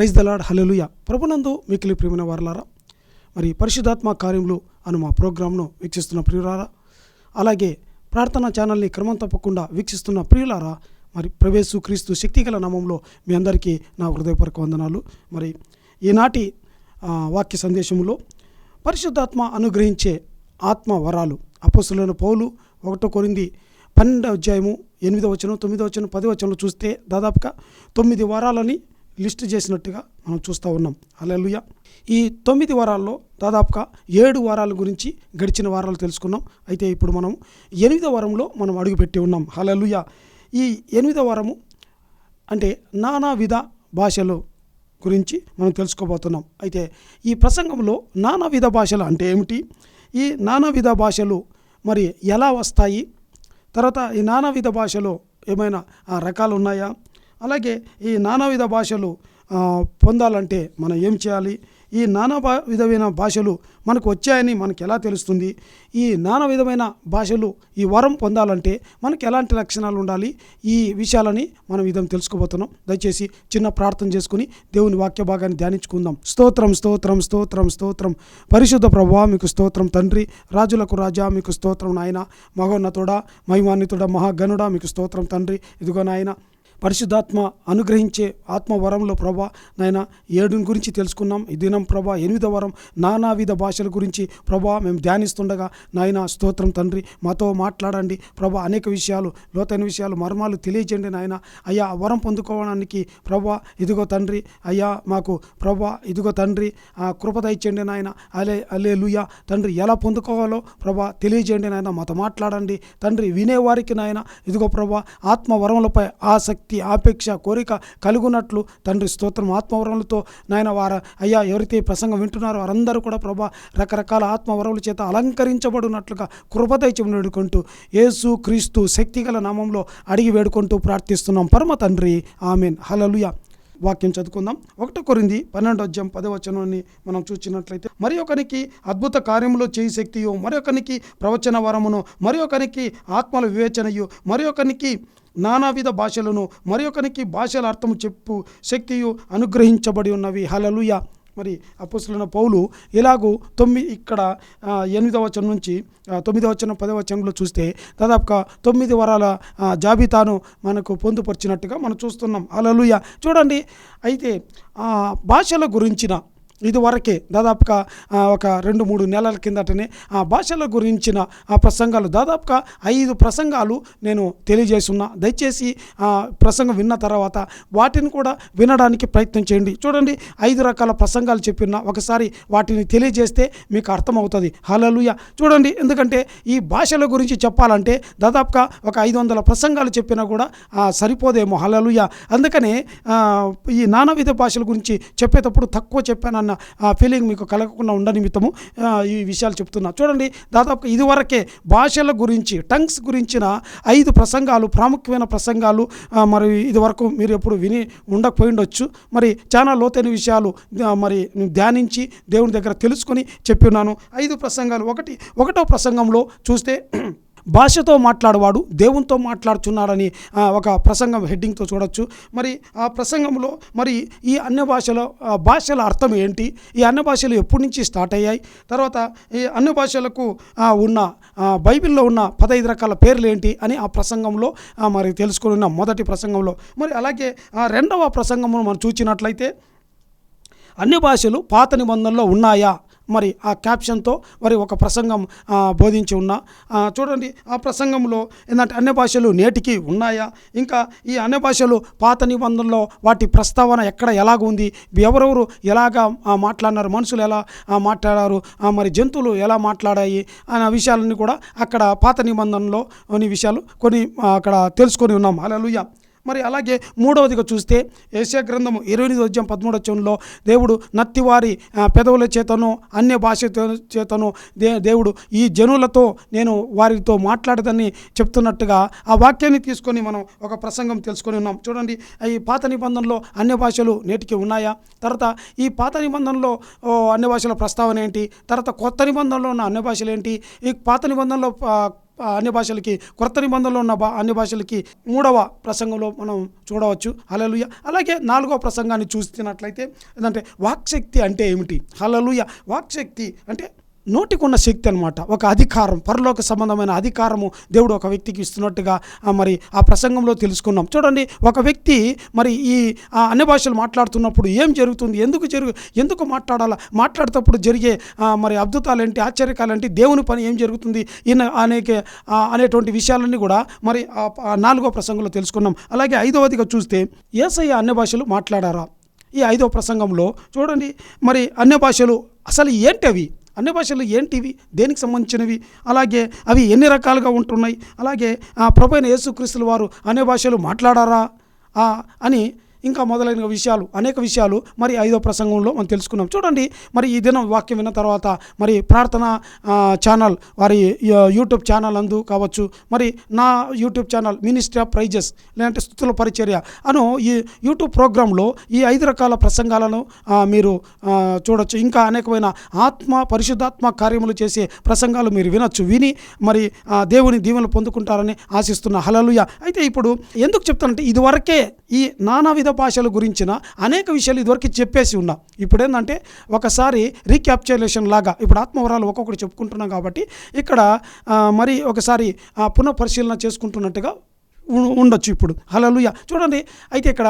Praise the Lord హలలుయ ప్రభునందు మికిలి ప్రియమైన వారలారా మరి పరిశుద్ధాత్మ కార్యములు అను మా ప్రోగ్రాంను వీక్షిస్తున్న ప్రియులారా అలాగే ప్రార్థనా ఛానల్ని క్రమం తప్పకుండా వీక్షిస్తున్న ప్రియులారా మరి ప్రవేశు క్రీస్తు శక్తిగల నామంలో మీ అందరికీ నా హృదయపూర్వక వందనాలు. మరి ఈనాటి వాక్య సందేశంలో పరిశుద్ధాత్మ అనుగ్రహించే ఆత్మ వరాలు. అపస్సులైన పౌలు ఒకటో కొరింది పన్నెండవ అధ్యాయము ఎనిమిదో వచనం తొమ్మిదో వచనం పది వచనంలో చూస్తే దాదాపుగా తొమ్మిది వారాలని లిస్ట్ చేసినట్టుగా మనం చూస్తూ ఉన్నాం. అలెలుయ ఈ తొమ్మిది వారాల్లో దాదాపుగా ఏడు వారాల గురించి గడిచిన వారాలు తెలుసుకున్నాం. అయితే ఇప్పుడు మనం ఎనిమిదో వారంలో మనం అడుగుపెట్టి ఉన్నాం. హలలుయ ఈ ఎనిమిదో వారము అంటే నానా విధ భాషలు గురించి మనం తెలుసుకోబోతున్నాం. అయితే ఈ ప్రసంగంలో నానా విధ భాషలు అంటే ఏమిటి? ఈ నానా విధ భాషలు మరి ఎలా వస్తాయి? తర్వాత ఈ నానావిధ భాషలో ఏమైనా ఆ, రకాలు ఉన్నాయా? అలాగే ఈ నానా విధ భాషలు పొందాలంటే మనం ఏం చేయాలి? ఈ నానా భా- విధమైన భాషలు మనకు వచ్చాయని మనకు ఎలా తెలుస్తుంది? ఈ నానా విధమైన భాషలు ఈ వరం పొందాలంటే మనకు ఎలాంటి లక్షణాలు ఉండాలి? ఈ విషయాలని మనం ఇదం తెలుసుకోబోతున్నాం. దయచేసి చిన్న ప్రార్థన చేసుకుని దేవుని వాక్య భాగాన్ని ధ్యానించుకుందాం. స్తోత్రం స్తోత్రం స్తోత్రం స్తోత్రం. పరిశుద్ధ ప్రభువా మీకు స్తోత్రం తండ్రి. రాజులకు రాజా మీకు స్తోత్రం నాయన. మహోన్నతుడా మహిమాన్వితుడా మహాగణుడా మీకు స్తోత్రం తండ్రి. ఇదిగో నాయన పరిశుద్ధాత్మ అనుగ్రహించే ఆత్మవరంలో ప్రభా నాయన ఏడుని గురించి తెలుసుకున్నాం. ఈ దినం ప్రభా ఎనిమిదో వరం నానావిధ భాషల గురించి ప్రభా మేము ధ్యానిస్తుండగా నాయన స్తోత్రం తండ్రి మాతో మాట్లాడండి. ప్రభా అనేక విషయాలు లోతైన విషయాలు మర్మాలు తెలియజేయండి నాయన. అయ్యా వరం పొందుకోవడానికి ప్రభా ఇదిగో తండ్రి అయ్యా మాకు ప్రభా ఇదిగో తండ్రి ఆ కృప దయచేయండి నాయన. అలే అలే లుయా తండ్రి ఎలా పొందుకోవాలో ప్రభా తెలియజేయండి నాయన. మాతో మాట్లాడండి. తండ్రి వినేవారికి నాయన ఇదిగో ప్రభా ఆత్మ వరములపై ఆసక్తి ఆపేక్ష కోరిక కలుగునట్లు తండ్రి స్తోత్రం ఆత్మవరములతో నాయన వార అయ్యా ఎవరైతే ప్రసంగం వింటున్నారో వారందరూ కూడా ప్రభా రకరకాల ఆత్మవరముల చేత అలంకరించబడినట్లుగా కృపదైత్యం వేడుకుంటూ యేసు క్రీస్తు శక్తిగల నామంలో అడిగి వేడుకుంటూ ప్రార్థిస్తున్నాం. పరమ తండ్రి ఆమెన్. హలలుయ వాక్యం చదువుకుందాం. ఒకటి కొరింది పన్నెండు అధ్యాయం పదవచనాన్ని మనం చూసినట్లయితే మరి ఒకరికి అద్భుత కార్యములు చేయి శక్తియు మరి ప్రవచన వరమును మరి ఒకరికి ఆత్మల వివేచనయు మరి ఒకరికి నానావిధ భాషలను మరొకనికి భాషల అర్థము చెప్పు శక్తియు అనుగ్రహించబడి ఉన్నవి. హలలుయ మరి అపుసులైన పౌలు ఇలాగూ తొమ్మిది ఇక్కడ ఎనిమిదవ వచనం నుంచి తొమ్మిదవ వచనం పదవ వచనంలో చూస్తే దాదాపుగా తొమ్మిది వరాల జాబితాను మనకు పొందుపరిచినట్టుగా మనం చూస్తున్నాం. అలలుయ చూడండి అయితే భాషల గురించిన ఇదివరకే దాదాపుగా ఒక రెండు మూడు నెలల కిందటనే ఆ భాషల గురించిన ఆ ప్రసంగాలు దాదాపుగా ఐదు ప్రసంగాలు నేను తెలియజేస్తున్నా. దయచేసి ఆ ప్రసంగం విన్న తర్వాత వాటిని కూడా వినడానికి ప్రయత్నం చేయండి. చూడండి ఐదు రకాల ప్రసంగాలు చెప్పిన ఒకసారి వాటిని తెలియజేస్తే మీకు అర్థమవుతుంది. హలలుయ చూడండి ఎందుకంటే ఈ భాషల గురించి చెప్పాలంటే దాదాపుగా ఒక ఐదు వందల ప్రసంగాలు చెప్పినా కూడా సరిపోదేమో. హలలుయ అందుకనే ఈ నానావిధ భాషల గురించి చెప్పేటప్పుడు తక్కువ చెప్పానన్న ఆ ఫీలింగ్ మీకు కలగకుండా ఉండ నిమిత్తము ఈ విషయాలు చెప్తున్నా. చూడండి దాదాపు ఇదివరకే భాషల గురించి టంగ్స్ గురించిన ఐదు ప్రసంగాలు ప్రాముఖ్యమైన ప్రసంగాలు మరి ఇదివరకు మీరు ఎప్పుడు విని ఉండకపోయి ఉండొచ్చు మరి చాలా లోతైన విషయాలు మరి ధ్యానించి దేవుని దగ్గర తెలుసుకొని చెప్పి ఉన్నాను. ఐదు ప్రసంగాలు. ఒకటి ఒకటో ప్రసంగంలో చూస్తే భాషతో మాట్లాడేవాడు దేవునితో మాట్లాడుచున్నాడని ఒక ప్రసంగం హెడ్డింగ్తో చూడొచ్చు. మరి ఆ ప్రసంగంలో మరి ఈ అన్య భాషలో భాషల అర్థం ఏంటి? ఈ అన్య భాషలు ఎప్పటి నుంచి స్టార్ట్ అయ్యాయి? తర్వాత ఈ అన్య భాషలకు ఉన్న బైబిల్లో ఉన్న పదహైదు రకాల పేర్లు ఏంటి అని ఆ ప్రసంగంలో మరి తెలుసుకుని మొదటి ప్రసంగంలో. మరి అలాగే ఆ రెండవ ప్రసంగంలో మనం చూసినట్లయితే అన్ని భాషలు పాత నిబంధనలో ఉన్నాయా? మరి ఆ క్యాప్షన్తో మరి ఒక ప్రసంగం బోధించి ఉన్నా. చూడండి ఆ ప్రసంగంలో ఏంటంటే అన్య భాషలు నేటికి ఉన్నాయా? ఇంకా ఈ అన్య భాషలు పాత నిబంధనలో వాటి ప్రస్తావన ఎక్కడ ఎలాగ ఉంది? ఎవరెవరు ఎలాగా మాట్లాడినారు? మనుషులు ఎలా మాట్లాడారు? మరి జంతువులు ఎలా మాట్లాడాయి? అనే విషయాలన్నీ కూడా అక్కడ పాత నిబంధనలో కొన్ని విషయాలు కొన్ని అక్కడ తెలుసుకొని ఉన్నాం. అలలుయ మరి అలాగే మూడవదిగా చూస్తే ఏషియా గ్రంథము ఇరవై ఎనిమిది వచ్చాం పదమూడు వచ్చంలో దేవుడు నత్తివారి పెదవుల చేతను అన్య భాష చేతను దే దేవుడు ఈ జనులతో నేను వారితో మాట్లాడదని చెప్తున్నట్టుగా ఆ వాక్యాన్ని తీసుకొని మనం ఒక ప్రసంగం తెలుసుకొని ఉన్నాం. చూడండి ఈ పాత నిబంధనలో అన్య భాషలు నేటికి ఉన్నాయా? తర్వాత ఈ పాత నిబంధనలో అన్య భాషల ప్రస్తావన ఏంటి? తర్వాత కొత్త నిబంధనలో ఉన్న అన్య భాషలు ఏంటి? ఈ పాత నిబంధనలో అన్ని భాషలకి కొత్త నిబంధనలో ఉన్న అన్ని భాషలకి మూడవ ప్రసంగంలో మనం చూడవచ్చు. హలలుయ అలాగే నాలుగవ ప్రసంగాన్ని చూస్తున్నట్లయితే ఏంటంటే వాక్శక్తి అంటే ఏమిటి? హలలుయ వాక్శక్తి అంటే నోటికున్న శక్తి అనమాట ఒక అధికారం పరలోక సంబంధమైన అధికారము దేవుడు ఒక వ్యక్తికి ఇస్తున్నట్టుగా మరి ఆ ప్రసంగంలో తెలుసుకున్నాం. చూడండి ఒక వ్యక్తి మరి ఈ అన్ని భాషలు మాట్లాడుతున్నప్పుడు ఏం జరుగుతుంది? ఎందుకు జరుగు ఎందుకు మాట్లాడాలా? మాట్లాడేటప్పుడు జరిగే మరి అద్భుతాలేంటి ఆశ్చర్యకాలేంటి? దేవుని పని ఏం జరుగుతుంది? ఈయన అనేక అనేటువంటి విషయాలన్నీ కూడా మరి నాలుగో ప్రసంగంలో తెలుసుకున్నాం. అలాగే ఐదవదిగా చూస్తే ఏసయ్య అన్ని భాషలు మాట్లాడారా? ఈ ఐదో ప్రసంగంలో చూడండి మరి అన్య భాషలు అసలు ఏంటి అవి అన్ని భాషలు ఏంటివి? దేనికి సంబంధించినవి? అలాగే అవి ఎన్ని రకాలుగా ఉంటున్నాయి? అలాగే ఆ ప్రభైన యేసుక్రీస్తుల వారు అనే భాషలు మాట్లాడారా? అని ఇంకా మొదలైన విషయాలు అనేక విషయాలు మరి ఐదో ప్రసంగంలో మనం తెలుసుకున్నాం. చూడండి మరి ఈ దినం వాక్యం విన్న తర్వాత మరి ప్రార్థన ఛానల్ వారి యూట్యూబ్ ఛానల్ అందు కావచ్చు మరి నా YouTube channel ministry of praises లేదంటే స్థుతుల పరిచర్య అను ఈ యూట్యూబ్ ప్రోగ్రాంలో ఈ ఐదు రకాల ప్రసంగాలను మీరు చూడొచ్చు. ఇంకా అనేకమైన ఆత్మ పరిశుద్ధాత్మ కార్యములు చేసే ప్రసంగాలు మీరు వినొచ్చు విని మరి దేవుని దీవెనలు పొందుకుంటారని ఆశిస్తున్న. హలలుయ అయితే ఇప్పుడు ఎందుకు చెప్తానంటే ఇదివరకే ఈ నానా విధ భాషల గురించిన అనేక విషయాలు ఇదివరకు చెప్పేసి ఉన్నా. ఇప్పుడు ఏంటంటే ఒకసారి రీక్యాప్చులేషన్ లాగా ఇప్పుడు ఆత్మవరాలు ఒక్కొక్కటి చెప్పుకుంటున్నాం కాబట్టి ఇక్కడ మరి ఒకసారి పునఃపరిశీలన చేసుకుంటున్నట్టుగా ఉండొచ్చు ఇప్పుడు. హలలుయ చూడండి అయితే ఇక్కడ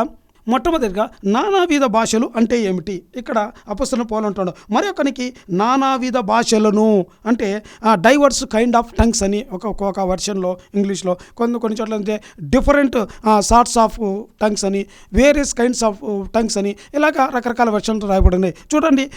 మొట్టమొదటిగా నానావిధ భాషలు అంటే ఏమిటి? ఇక్కడ అపస్తున్న పోలంటాడు మరొకనికి నానావిధ భాషలను అంటే డైవర్స్ కైండ్ ఆఫ్ టంగ్స్ అని ఒక ఒక్కొక్క వర్షన్లో ఇంగ్లీష్లో కొన్ని కొన్ని చోట్ల అంటే డిఫరెంట్ సార్ట్స్ ఆఫ్ టంగ్స్ అని వేరియస్ కైండ్స్ ఆఫ్ టంగ్స్ అని ఇలాగ రకరకాల వర్షన్లు రాయబడినాయి. చూడండి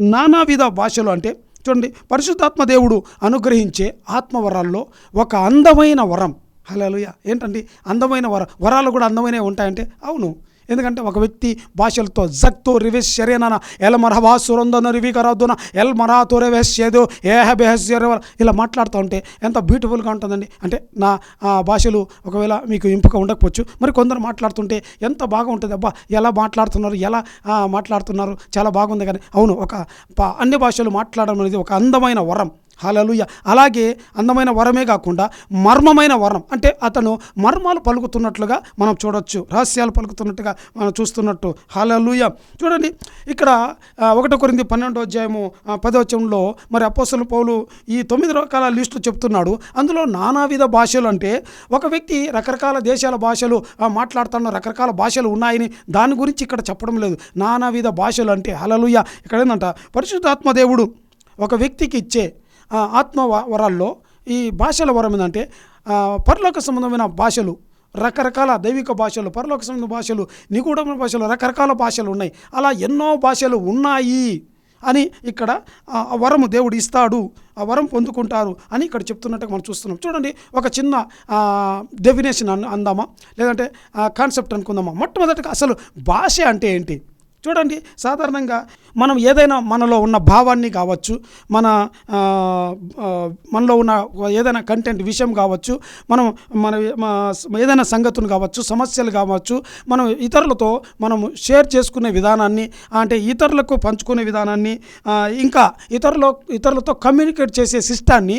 నానావిధ భాషలు అంటే చూడండి పరిశుద్ధాత్మ దేవుడు అనుగ్రహించే ఆత్మవరాల్లో ఒక అందమైన వరం హలోయ ఏంటండి? అందమైన వర వరాలు కూడా అందమైనవి ఉంటాయంటే? అవును. ఎందుకంటే ఒక వ్యక్తి భాషలతో జక్తో రివేస్ శరీరాన ఎల్ మరహబా సురందన రివికరాదున ఎల్ మరాతో రివేస్ చేదు ఏహ బెహస్ ఇలా మాట్లాడుతూ ఉంటే ఎంత బ్యూటిఫుల్గా ఉంటుందండి? అంటే నా భాషలు ఒకవేళ మీకు ఎంపిక ఉండకపోవచ్చు. మరి కొందరు మాట్లాడుతుంటే ఎంత బాగా ఉంటుంది అబ్బా ఎలా మాట్లాడుతున్నారు? ఎలా మాట్లాడుతున్నారు? చాలా బాగుంది కానీ అవును ఒక అన్ని భాషలు మాట్లాడడం అనేది ఒక అందమైన వరం. హలలుయ. అలాగే అందమైన వరమే కాకుండా మర్మమైన వరం అంటే అతను మర్మాలు పలుకుతున్నట్లుగా మనం చూడొచ్చు. రహస్యాలు పలుకుతున్నట్టుగా మనం చూస్తున్నట్టు. హలలుయ. చూడండి ఇక్కడ ఆ, ఒకటో కొరింది పన్నెండో అధ్యాయము పదవచనంలో మరి అపోసలు పౌలు ఈ తొమ్మిది రకాల లిస్టు చెప్తున్నాడు. అందులో నానావిధ భాషలు అంటే ఒక వ్యక్తి రకరకాల దేశాల భాషలు మాట్లాడుతున్న రకరకాల భాషలు ఉన్నాయని దాని గురించి ఇక్కడ చెప్పడం లేదు. నానావిధ భాషలు అంటే హలలుయ. ఇక్కడ ఏంటంట పరిశుద్ధాత్మ దేవుడు ఒక వ్యక్తికి ఇచ్చే ఆత్మ వ- వరాల్లో ఈ భాషల వరం ఏంటంటే పరలోక సంబంధమైన భాషలు రకరకాల దైవిక భాషలు పరలోక సంబంధ భాషలు నిగూఢమైన భాషలు రకరకాల భాషలు ఉన్నాయి. అలా ఎన్నో భాషలు ఉన్నాయి అని ఇక్కడ ఆ వరము దేవుడు ఇస్తాడు ఆ వరం పొందుకుంటారు అని ఇక్కడ చెప్తున్నట్టుగా మనం చూస్తున్నాం. చూడండి ఒక చిన్న డెఫినేషన్ అన్ అందామా? లేదంటే కాన్సెప్ట్ అనుకుందామా? మొట్టమొదటిగా అసలు భాష అంటే ఏంటి? చూడండి సాధారణంగా మనం ఏదైనా మనలో ఉన్న భావాన్ని కావచ్చు మన మనలో ఉన్న ఏదైనా కంటెంట్ విషయం కావచ్చు మనం మన ఏదైనా సంగతులు కావచ్చు సమస్యలు కావచ్చు మనం ఇతరులతో మనం షేర్ చేసుకునే విధానాన్ని అంటే ఇతరులకు పంచుకునే విధానాన్ని ఇంకా ఇతరుల ఇతరులతో కమ్యూనికేట్ చేసే సిస్టాన్ని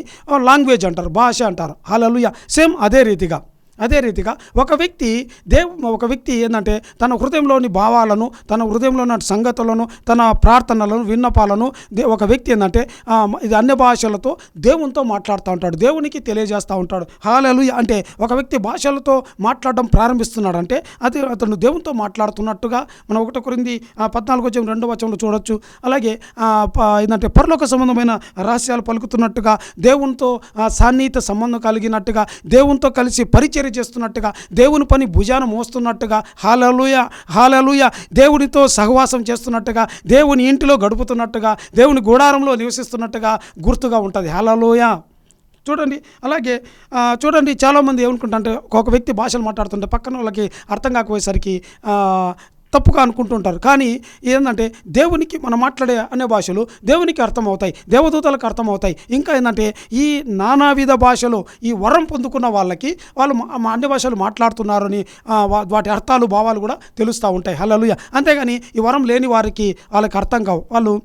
లాంగ్వేజ్ అంటారు భాష అంటారు. హలలుయ సేమ్ అదే రీతిగా. అదే రీతిగా ఒక వ్యక్తి దేవ్ ఒక వ్యక్తి ఏంటంటే తన హృదయంలోని భావాలను తన హృదయంలో ఉన్న సంగతులను తన ప్రార్థనలను విన్నపాలను దే ఒక వ్యక్తి ఏంటంటే ఇది అన్ని భాషలతో దేవునితో మాట్లాడుతూ ఉంటాడు. దేవునికి తెలియజేస్తూ ఉంటాడు. హాలలు అంటే ఒక వ్యక్తి భాషలతో మాట్లాడడం ప్రారంభిస్తున్నాడు అంటే అది అతను దేవునితో మాట్లాడుతున్నట్టుగా మనం ఒకటి కొరింది పద్నాలుగు వచ్చే రెండో వచనంలో చూడొచ్చు. అలాగే ప- ఏంటంటే పరలోక సంబంధమైన రహస్యాలు పలుకుతున్నట్టుగా దేవునితో సాన్నిహిత సంబంధం కలిగినట్టుగా దేవునితో కలిసి పరిచర్య చేస్తున్నట్టుగా దేవుని పని భుజాన మోస్తున్నట్టుగా హాలలుయ హాలలుయ దేవునితో సహవాసం చేస్తున్నట్టుగా దేవుని ఇంటిలో గడుపుతున్నట్టుగా దేవుని గుడారంలో నివసిస్తున్నట్టుగా గుర్తుగా ఉంటుంది. హాలలుయ చూడండి అలాగే చూడండి చాలామంది ఏమనుకుంటారంటే ఒక వ్యక్తి భాషలు మాట్లాడుతుంటే పక్కన వాళ్ళకి అర్థం కాకపోయేసరికి తప్పుగా అనుకుంటుంటారు. కానీ ఏంటంటే దేవునికి మనం మాట్లాడే అనే భాషలు దేవునికి అర్థమవుతాయి దేవదూతలకు అర్థమవుతాయి. ఇంకా ఏంటంటే ఈ నానావిధ భాషలు ఈ వరం పొందుకున్న వాళ్ళకి వాళ్ళు అన్ని భాషలు మాట్లాడుతున్నారని వా- వాటి అర్థాలు భావాలు కూడా తెలుస్తూ ఉంటాయి. హలలుయ అంతేగాని ఈ వరం లేని వారికి వాళ్ళకి అర్థం కావు. వాళ్ళు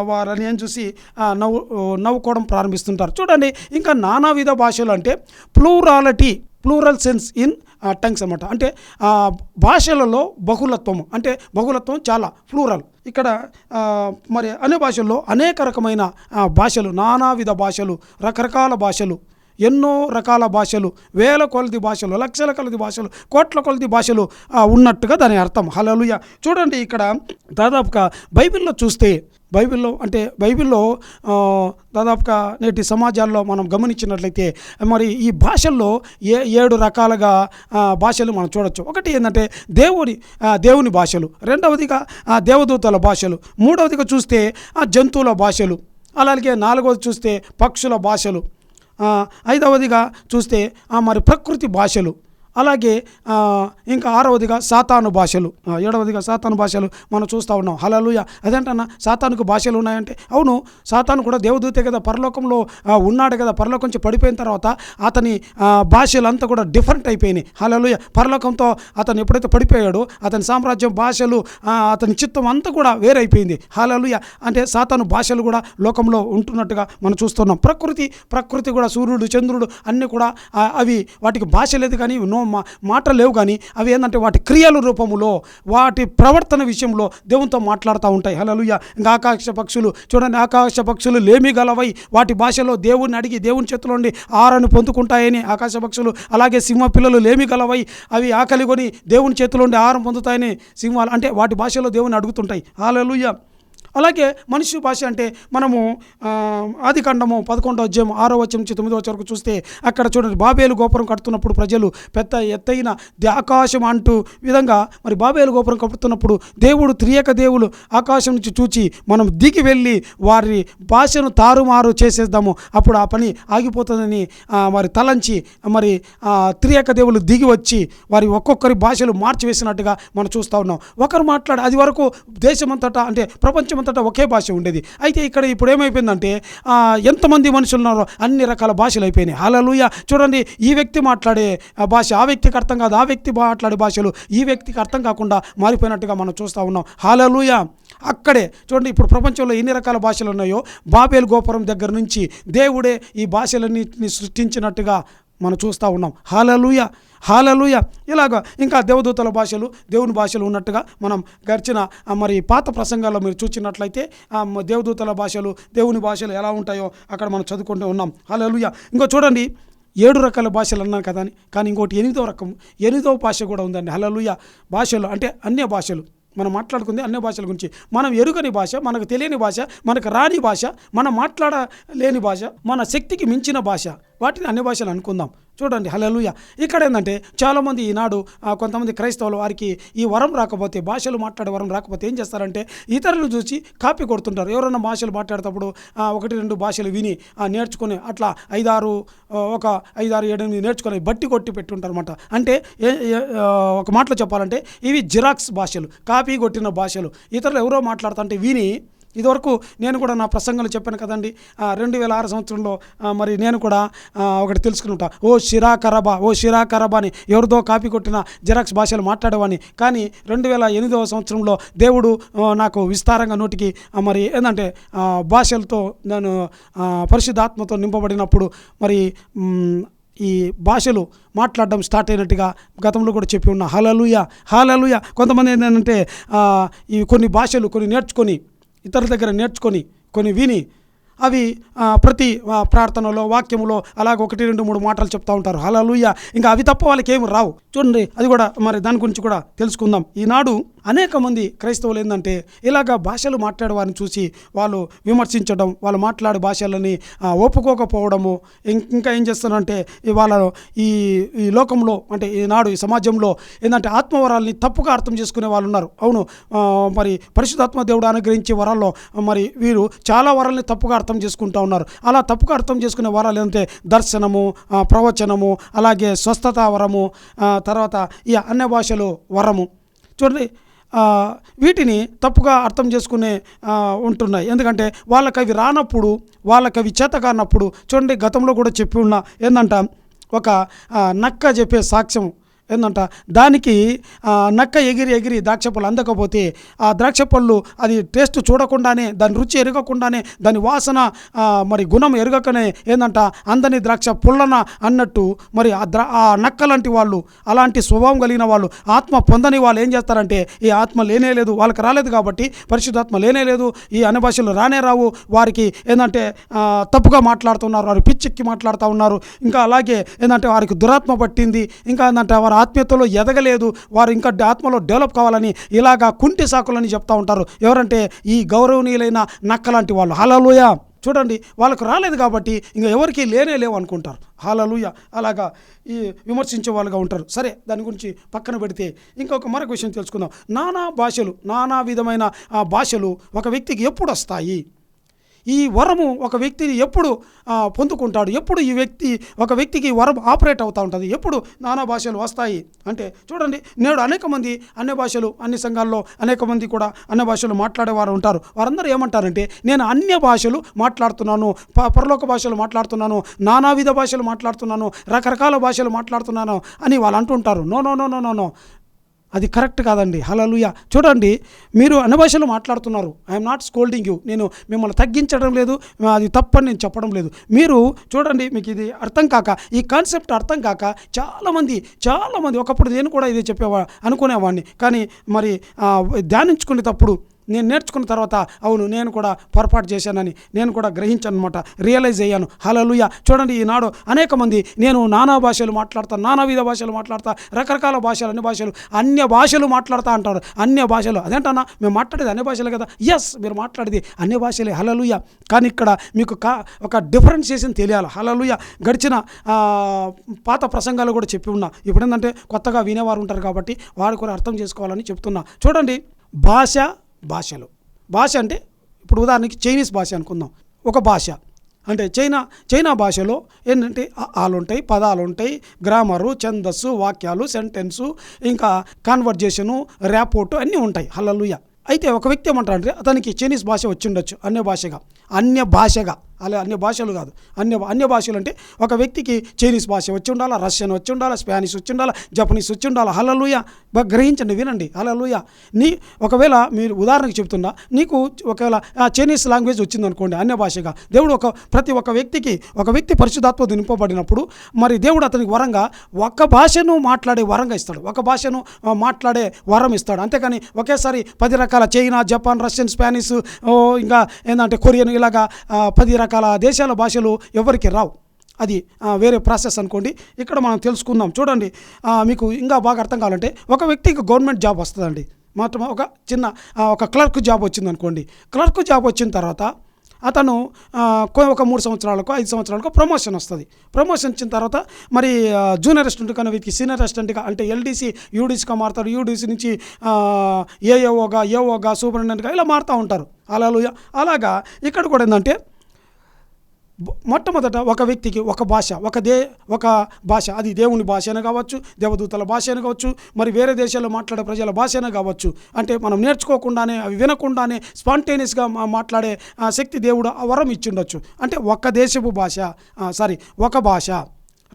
వారని ఏం చూసి నవ్వు నవ్వుకోవడం ప్రారంభిస్తుంటారు. చూడండి ఇంకా నానావిధ భాషలు అంటే plurality plural sense in tongues అనమాట అంటే భాషలలో బహుళత్వం అంటే బహుళత్వం చాలా ఫ్లూరల్ ఇక్కడ మరి అనే భాషల్లో అనేక రకమైన భాషలు నానావిధ భాషలు రకరకాల భాషలు ఎన్నో రకాల భాషలు వేల కొలది భాషలు లక్షల కొలది భాషలు కోట్ల కొలది భాషలు ఉన్నట్టుగా దాని అర్థం. హలలుయ చూడండి ఇక్కడ దాదాపుగా బైబిల్లో చూస్తే బైబిల్లో అంటే బైబిల్లో దాదాపుగా నేటి సమాజాల్లో మనం గమనించినట్లయితే మరి ఈ భాషల్లో ఏ ఏడు రకాలుగా భాషలు మనం చూడొచ్చు. ఒకటి ఏంటంటే దేవుని దేవుని భాషలు. రెండవదిగా దేవదూతల భాషలు. మూడవదిగా చూస్తే జంతువుల భాషలు. అలాగే నాలుగవది చూస్తే పక్షుల భాషలు. ఐదవదిగా చూస్తే ఆ, మరి ప్రకృతి భాషలు. అలాగే ఇంకా ఆరవదిగా సాతాను భాషలు ఏడవదిగా సాతాను భాషలు మనం చూస్తూ ఉన్నాం. హలలుయ అదేంటన్నా సాతానుకు భాషలు ఉన్నాయంటే అవును సాతాను కూడా దేవదూతే కదా పరలోకంలో ఉన్నాడు కదా పరలోకం నుంచి పడిపోయిన తర్వాత అతని భాషలు భాషలంతా కూడా డిఫరెంట్ అయిపోయినాయి. హలలుయ పరలోకంతో అతను ఎప్పుడైతే పడిపోయాడో అతని సామ్రాజ్యం భాషలు అతని చిత్తం అంతా కూడా వేరైపోయింది. హలలుయ అంటే సాతాను భాషలు కూడా లోకంలో ఉంటున్నట్టుగా మనం చూస్తున్నాం. ప్రకృతి ప్రకృతి కూడా సూర్యుడు చంద్రుడు అన్నీ కూడా అవి వాటికి భాష లేదు కానీ నో మా మాట లేవు కానీ అవి ఏంటంటే వాటి క్రియల రూపములో వాటి ప్రవర్తన విషయంలో దేవునితో మాట్లాడుతూ ఉంటాయి. హలలుయ ఇంకా ఆకాశ పక్షులు చూడండి ఆకాశ పక్షులు లేమి గలవై వాటి భాషలో దేవుణ్ణి అడిగి దేవుని చేతిలో నుండి ఆరని పొందుకుంటాయని ఆకాశ పక్షులు అలాగే సింహ పిల్లలు లేమి గలవై అవి ఆకలి కొని దేవుని చేతిలో నుండి ఆహారం పొందుతాయని సింహాలు అంటే వాటి భాషలో దేవుని అడుగుతుంటాయి. హలలుయ అలాగే మనిషి భాష అంటే మనము ఆదికాండము ఆది కాండము పదకొండో అధ్యాయం ఆరో వచ్చం నుంచి తొమ్మిదో వచ్చే వరకు చూస్తే అక్కడ చూడండి బాబేలు గోపురం కడుతున్నప్పుడు ప్రజలు పెద్ద ఎత్తైన ఆకాశం అంటూ విధంగా మరి బాబేలు గోపురం కడుతున్నప్పుడు దేవుడు త్రియక దేవులు ఆకాశం నుంచి చూచి మనం దిగి వెళ్ళి వారి భాషను తారుమారు చేసేద్దాము. అప్పుడు ఆ పని ఆగిపోతుందని మరి తలంచి మరి త్రియక దేవులు దిగి వచ్చి వారి ఒక్కొక్కరి భాషలు మార్చివేసినట్టుగా మనం చూస్తూ ఉన్నాం. ఒకరు మాట్లాడే అది వరకు దేశమంతటా అంటే ప్రపంచం ప్రపంచమంతటా ఒకే భాష ఉండేది. అయితే ఇక్కడ ఇప్పుడు ఏమైపోయిందంటే ఎంతమంది మనుషులు ఉన్నారో అన్ని రకాల భాషలు అయిపోయినాయి. హలలుయ చూడండి ఈ వ్యక్తి మాట్లాడే ఆ భాష ఆ వ్యక్తికి అర్థం కాదు. ఆ వ్యక్తి మాట్లాడే భాషలు ఈ వ్యక్తికి అర్థం కాకుండా మారిపోయినట్టుగా మనం చూస్తూ ఉన్నాం. హాలలుయ అక్కడే చూడండి ఇప్పుడు ప్రపంచంలో ఎన్ని రకాల భాషలు ఉన్నాయో బాబేలు గోపురం దగ్గర నుంచి దేవుడే ఈ భాషలన్నింటినీ సృష్టించినట్టుగా మనం చూస్తూ ఉన్నాం. Hallelujah hallelujah. ఇలాగ ఇంకా దేవదూతల భాషలు దేవుని భాషలు ఉన్నట్టుగా మనం గడిచిన మరి పాత ప్రసంగాల్లో మీరు చూచినట్లయితే ఆ, దేవదూతల భాషలు దేవుని భాషలు ఎలా ఉంటాయో అక్కడ మనం చదువుకుంటూ ఉన్నాం. హాలలుయ. ఇంకో చూడండి ఏడు రకాల భాషలు అన్నాను కదా అని. కానీ ఇంకోటి ఎనిమిదో రకం ఎనిమిదో భాష కూడా ఉందండి. హలలుయ. భాషలు అంటే అన్య భాషలు. మనం మాట్లాడుకుంది అన్ని భాషల గురించి. మనం ఎరుగని భాష మనకు తెలియని భాష మనకు రాని భాష మనం మాట్లాడలేని భాష మన శక్తికి మించిన భాష. వాటిని అన్ని భాషలు అనుకుందాం. చూడండి హలలుయ ఇక్కడ ఏంటంటే చాలామంది ఈనాడు కొంతమంది క్రైస్తవులు వారికి ఈ వరం రాకపోతే భాషలు మాట్లాడే వరం రాకపోతే ఏం చేస్తారంటే ఇతరులు చూసి కాపీ కొడుతుంటారు. ఎవరైనా భాషలు మాట్లాడేటప్పుడు ఒకటి రెండు భాషలు విని నేర్చుకుని అట్లా ఐదారు ఒక ఐదారు ఏడెనిమిది నేర్చుకుని బట్టి కొట్టి పెట్టుంటారు అనమాట అంటే ఏ- ఒక మాటలో చెప్పాలంటే ఇవి జిరాక్స్ భాషలు కాపీ కొట్టిన భాషలు. ఇతరులు ఎవరో మాట్లాడుతుంటే విని ఇదివరకు నేను కూడా నా ప్రసంగంలో చెప్పాను కదండి. రెండు వేల ఆరు సంవత్సరంలో మరి నేను కూడా ఒకటి తెలుసుకుని ఓ షిరా కరబా ఓ షిరా కరబా అని ఎవరిదో కాపీ కొట్టిన జిరాక్స్ భాషలు మాట్లాడేవాని కానీ రెండు వేల ఎనిమిదవ సంవత్సరంలో దేవుడు నాకు విస్తారంగా నోటికి మరి ఏంటంటే భాషలతో నేను పరిశుద్ధాత్మతో నింపబడినప్పుడు మరి ఈ భాషలు మాట్లాడడం స్టార్ట్ అయినట్టుగా గతంలో కూడా చెప్పి ఉన్నా. హలలుయ హలలుయ కొంతమంది ఏంటంటే ఈ కొన్ని భాషలు కొన్ని నేర్చుకొని ఇతరుల దగ్గర నేర్చుకొని కొన్ని విని అవి ప్రతి ప్రార్థనలో వాక్యములో అలాగ ఒకటి రెండు మూడు మాటలు చెప్తూ ఉంటారు. హలలుయ ఇంకా అవి తప్ప వాళ్ళకి ఏమి రావు. చూడండి అది కూడా మరి దాని గురించి కూడా తెలుసుకుందాం. ఈనాడు అనేక మంది క్రైస్తవులు ఏంటంటే ఇలాగ భాషలు మాట్లాడే వారిని చూసి వాళ్ళు విమర్శించడం వాళ్ళు మాట్లాడే భాషలని ఒప్పుకోకపోవడము. ఇంకా ఏం చేస్తున్నారంటే వాళ్ళ ఈ ఈ లోకంలో అంటే ఈనాడు ఈ సమాజంలో ఏంటంటే ఆత్మవరాల్ని తప్పుగా అర్థం చేసుకునే వాళ్ళు ఉన్నారు. అవును మరి పరిశుధాత్మ దేవుడు అనుగ్రహించే వరాల్లో మరి వీరు చాలా వరాలని తప్పుగా అర్థం చేసుకుంటూ ఉన్నారు. అలా తప్పుగా అర్థం చేసుకునే వరాలు ఏంటంటే దర్శనము ప్రవచనము అలాగే స్వస్థత వరము తర్వాత ఈ అన్య భాషలు వరము. చూడండి వీటిని తప్పుగా అర్థం చేసుకునే ఉంటున్నాయి. ఎందుకంటే వాళ్ళకి అవి రానప్పుడు వాళ్ళకి అవి చేత కానప్పుడు చూడండి గతంలో కూడా చెప్పి ఉన్న ఏంటంట ఒక నక్క చెప్పే సాక్ష్యం ఏందంట? దానికి నక్క ఎగిరి ఎగిరి ద్రాక్ష పళ్ళు అందకపోతే ఆ ద్రాక్ష పళ్ళు అది టేస్ట్ చూడకుండానే దాని రుచి ఎరగకుండానే దాని వాసన మరి గుణం ఎరగకనే ఏందంట? అందని ద్రాక్ష పుల్లన అన్నట్టు మరి ఆ ద్రా ఆ నక్క లాంటి వాళ్ళు అలాంటి స్వభావం కలిగిన వాళ్ళు ఆత్మ పొందని వాళ్ళు ఏం చేస్తారంటే ఈ ఆత్మ లేనే లేదు వాళ్ళకి రాలేదు కాబట్టి పరిశుద్ధాత్మ లేనే లేదు ఈ అన్ని భాషలు రానే రావు వారికి ఏంటంటే తప్పుగా మాట్లాడుతున్నారు వారు పిచ్చెక్కి మాట్లాడుతూ ఉన్నారు. ఇంకా అలాగే ఏంటంటే వారికి దురాత్మ పట్టింది ఇంకా ఏంటంటే వారు ఆత్మీయతలో ఎదగలేదు. వారు ఇంకా ఆత్మలో డెవలప్ కావాలని ఇలాగా కుంటి సాకులని చెప్తూ ఉంటారు. ఎవరంటే ఈ గౌరవనీయులైన నక్క లాంటి వాళ్ళు. హలలుయ చూడండి వాళ్ళకు రాలేదు కాబట్టి ఇంకా ఎవరికి లేనే లేవు అనుకుంటారు. హాలలుయ అలాగా ఈ విమర్శించే వాళ్ళుగా ఉంటారు. సరే దాని గురించి పక్కన పెడితే ఇంకొక మరొక విషయం తెలుసుకుందాం. నానా భాషలు నానా విధమైన ఆ భాషలు ఒక వ్యక్తికి ఎప్పుడు వస్తాయి? ఈ వరము ఒక వ్యక్తిని ఎప్పుడు పొందుకుంటాడు? ఎప్పుడు ఈ వ్యక్తి ఒక వ్యక్తికి వరం ఆపరేట్ అవుతూ ఉంటుంది? ఎప్పుడు నానా భాషలు వస్తాయి? అంటే చూడండి నేడు అనేక మంది అన్ని భాషలు అన్ని సంఘాల్లో అనేక మంది కూడా అన్ని భాషలు మాట్లాడేవారు ఉంటారు. వారందరూ ఏమంటారంటే నేను అన్య భాషలు మాట్లాడుతున్నాను పరలోక భాషలు మాట్లాడుతున్నాను నానావిధ భాషలు మాట్లాడుతున్నాను రకరకాల భాషలు మాట్లాడుతున్నాను అని వాళ్ళు అంటుంటారు. No no no no no no. అది కరెక్ట్ కాదండి. హలలుయ చూడండి మీరు అన్ని భాషలు మాట్లాడుతున్నారు ఐఎమ్ నాట్ స్కోల్డింగ్ యూ నేను మిమ్మల్ని తగ్గించడం లేదు అది తప్పని నేను చెప్పడం లేదు. మీరు చూడండి మీకు ఇది అర్థం కాక ఈ కాన్సెప్ట్ అర్థం కాక చాలామంది చాలామంది ఒకప్పుడు నేను కూడా ఇది చెప్పేవా అనుకునేవాడిని. కానీ మరి ధ్యానించుకునేటప్పుడు నేను నేర్చుకున్న తర్వాత అవును నేను కూడా పొరపాటు చేశానని నేను కూడా గ్రహించాను అనమాట రియలైజ్ అయ్యాను. హలలుయ చూడండి ఈనాడు అనేక మంది నేను నానా భాషలు మాట్లాడతా నానావిధ భాషలు మాట్లాడతా రకరకాల భాషలు అన్ని భాషలు అన్య భాషలు మాట్లాడతా అంటారు. అన్య భాషలు అదేంటన్నా మేము మాట్లాడేది అన్ని భాషలే కదా? ఎస్ మీరు మాట్లాడేది అన్ని భాషలే. హలలుయ కానీ ఇక్కడ మీకు కా ఒక డిఫరెన్షియేషన్ తెలియాలి. హలలుయ గడిచిన పాత ప్రసంగాలు కూడా చెప్పి ఉన్నా. ఇప్పుడు ఏంటంటే కొత్తగా వినేవారు ఉంటారు కాబట్టి వారు కూడా అర్థం చేసుకోవాలని చెప్తున్నా. చూడండి భాష భాషలు. భాష అంటే ఇప్పుడు ఉదాహరణకి చైనీస్ భాష అనుకుందాం. ఒక భాష. అంటే చైనా చైనా భాషలో ఏంటంటే ఆలు ఉంటాయి పదాలు ఉంటాయి గ్రామరు ఛందస్సు వాక్యాలు సెంటెన్సు ఇంకా కాన్వర్జేషను ర్యాపోర్టు అన్నీ ఉంటాయి. హల్లలుయ. అయితే ఒక వ్యక్తి ఏమంటారంటే అతనికి చైనీస్ భాష వచ్చి ఉండొచ్చు అన్య భాషగా. అన్య భాషగా. అలా అన్య భాషలు కాదు. అన్య అన్య భాషలు అంటే ఒక వ్యక్తికి చైనీస్ భాష వచ్చి ఉండాలా రష్యన్ వచ్చి ఉండాలా స్పానిష్ వచ్చి ఉండాలా జపనీస్ వచ్చి ఉండాలా హలలుయ గ్రహించండి వినండి. హలలుయ నీ ఒకవేళ మీరు ఉదాహరణకు చెప్తున్నా నీకు ఒకవేళ చైనీస్ లాంగ్వేజ్ వచ్చింది అనుకోండి అన్య భాషగా. దేవుడు ఒక ప్రతి ఒక్క వ్యక్తికి ఒక వ్యక్తి పరిశుధాత్మ నింపబడినప్పుడు మరి దేవుడు అతనికి వరంగా ఒక భాషను మాట్లాడే వరంగా ఇస్తాడు. ఒక భాషను మాట్లాడే వరం ఇస్తాడు. అంతేకాని ఒకేసారి పది రకాల చైనా జపాన్ రష్యన్ స్పానిష్ ఓ, ఇంకా ఏంటంటే కొరియన్ ఇలాగా పది రకాల దేశాల భాషలు ఎవరికి రావు. అది వేరే ప్రాసెస్ అనుకోండి. ఇక్కడ మనం తెలుసుకుందాం. చూడండి మీకు ఇంకా బాగా అర్థం కావాలంటే ఒక వ్యక్తికి గవర్నమెంట్ జాబ్ వస్తుందండి. మాత్రం ఒక చిన్న ఒక క్లర్క్ జాబ్ వచ్చింది అనుకోండి క్లర్క్ జాబ్ వచ్చిన తర్వాత అతను ఒక మూడు సంవత్సరాలకు ఐదు సంవత్సరాలకు ప్రమోషన్ వస్తుంది. ప్రమోషన్ వచ్చిన తర్వాత మరి జూనియర్ అసిస్టెంట్ కన్నా వీటికి సీనియర్ అసిస్టెంట్గా అంటే ఎల్డీసీ యూడీసీగా మారుతారు. యూడీసీ నుంచి ఏఏఓగా ఏఓగా సూపరింటెండెంట్గా ఇలా మారుతూ ఉంటారు. అలా అలాగా ఇక్కడ కూడా ఏంటంటే మొట్టమొదట ఒక వ్యక్తికి ఒక భాష ఒక దే ఒక భాష అది దేవుని భాష అయినా కావచ్చు దేవదూతల భాష అయినా కావచ్చు మరి వేరే దేశాల్లో మాట్లాడే ప్రజల భాష అయినా కావచ్చు. అంటే మనం నేర్చుకోకుండానే అవి వినకుండానే స్పాంటేనియస్గా మాట్లాడే ఆ, శక్తి దేవుడు ఆ వరం ఇచ్చిండొచ్చు. అంటే ఒక దేశపు భాష సారీ ఒక భాష.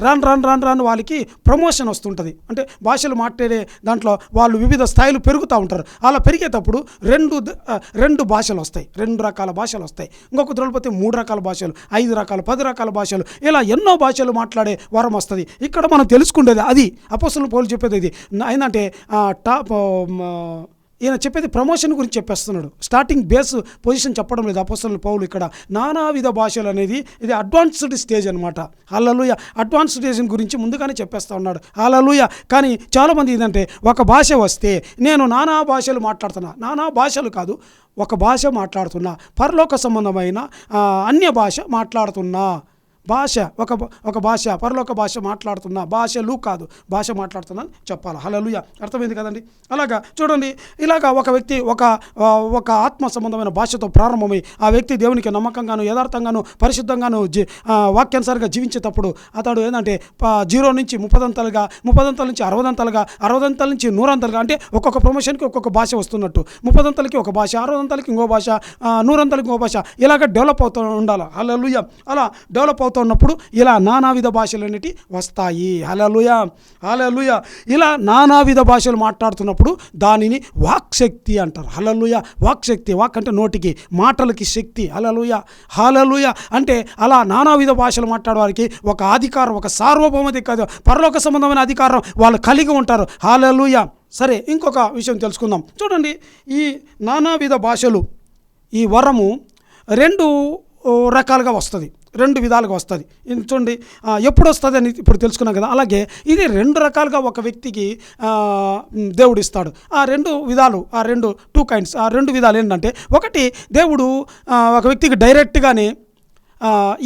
రాను రాను రాను రాను వాళ్ళకి ప్రమోషన్ వస్తుంటుంది. అంటే భాషలు మాట్లాడే దాంట్లో వాళ్ళు వివిధ స్థాయిలు పెరుగుతూ ఉంటారు. అలా పెరిగేటప్పుడు రెండు రెండు భాషలు వస్తాయి. రెండు రకాల భాషలు వస్తాయి. ఇంకొక ద్రోణపతి మూడు రకాల భాషలు ఐదు రకాల పది రకాల భాషలు ఇలా ఎన్నో భాషలు మాట్లాడే వరం వస్తుంది. ఇక్కడ మనం తెలుసుకునేది అది. అపోసలు పోలు చెప్పేది ఇది. ఏంటంటే టాప్ ఈయన చెప్పేది ప్రమోషన్ గురించి చెప్పేస్తున్నాడు. స్టార్టింగ్ బేస్ పొజిషన్ చెప్పడం లేదు. అపోస్తలు పౌలు ఇక్కడ నానావిధ భాషలు అనేది ఇది అడ్వాన్స్డ్ స్టేజ్ అనమాట హల్లలుయ అడ్వాన్స్డ్ స్టేజ్ గురించి ముందుగానే చెప్పేస్తా ఉన్నాడు. హల్లలుయ కానీ చాలామంది ఏంటంటే ఒక భాష వస్తే నేను నానా భాషలు మాట్లాడుతున్నా. నానా భాషలు కాదు ఒక భాష మాట్లాడుతున్నా. పరలోక సంబంధమైన అన్య భాష మాట్లాడుతున్నా. భాష ఒక ఒక భాష పరలోక భాష మాట్లాడుతున్నా భాషలు కాదు. భాష మాట్లాడుతున్నాను చెప్పాలి? హలలుయ అర్థమైంది కదండి? అలాగా చూడండి ఇలాగా ఒక వ్యక్తి ఒక ఒక ఆత్మ సంబంధమైన భాషతో ప్రారంభమై ఆ వ్యక్తి దేవునికి నమ్మకంగాను యథార్థంగాను పరిశుద్ధంగాను జీ ఆ, వాక్యానుసారంగా జీవించేటప్పుడు అతడు ఏంటంటే జీరో నుంచి ముప్పదంతలుగా ముప్పదంతల నుంచి అరవదంతలుగా అరవదంతల నుంచి నూరంతలుగా అంటే ఒక్కొక్క ప్రమోషన్కి ఒక్కొక్క భాష వస్తున్నట్టు. ముప్పదంతలకి ఒక భాష అరవదంతలకి ఇంకో భాష నూరంతలకి ఇంకో భాష ఇలాగ డెవలప్ అవుతూ ఉండాలి? హల్లెలూయా. అలా డెవలప్ అవుతూ మాట్లాడుతున్నప్పుడు ఇలా నానావిధ భాషలు అనేటి వస్తాయి. హలలుయ హలలుయ ఇలా నానావిధ భాషలు మాట్లాడుతున్నప్పుడు దానిని వాక్శక్తి అంటారు. హలలుయ వాక్శక్తి వాక్ అంటే నోటికి మాటలకి శక్తి. హలలుయ హలలుయ అంటే అలా నానావిధ భాషలు మాట్లాడేవారికి ఒక అధికారం ఒక సార్వభౌమతి కాదు పరలోక సంబంధమైన అధికారం వాళ్ళు కలిగి ఉంటారు. హాలలుయ సరే ఇంకొక విషయం తెలుసుకుందాం. చూడండి ఈ నానావిధ భాషలు ఈ వరము రెండు రకాలుగా వస్తుంది. రెండు విధాలుగా వస్తుంది. చూడండి ఎప్పుడు వస్తుంది అని ఇప్పుడు తెలుసుకున్నాం కదా అలాగే ఇది రెండు రకాలుగా ఒక వ్యక్తికి దేవుడు ఇస్తాడు ఆ రెండు విధాలు ఆ రెండు టూ కైండ్స్ ఆ రెండు విధాలు ఏంటంటే ఒకటి దేవుడు ఒక వ్యక్తికి డైరెక్ట్గానే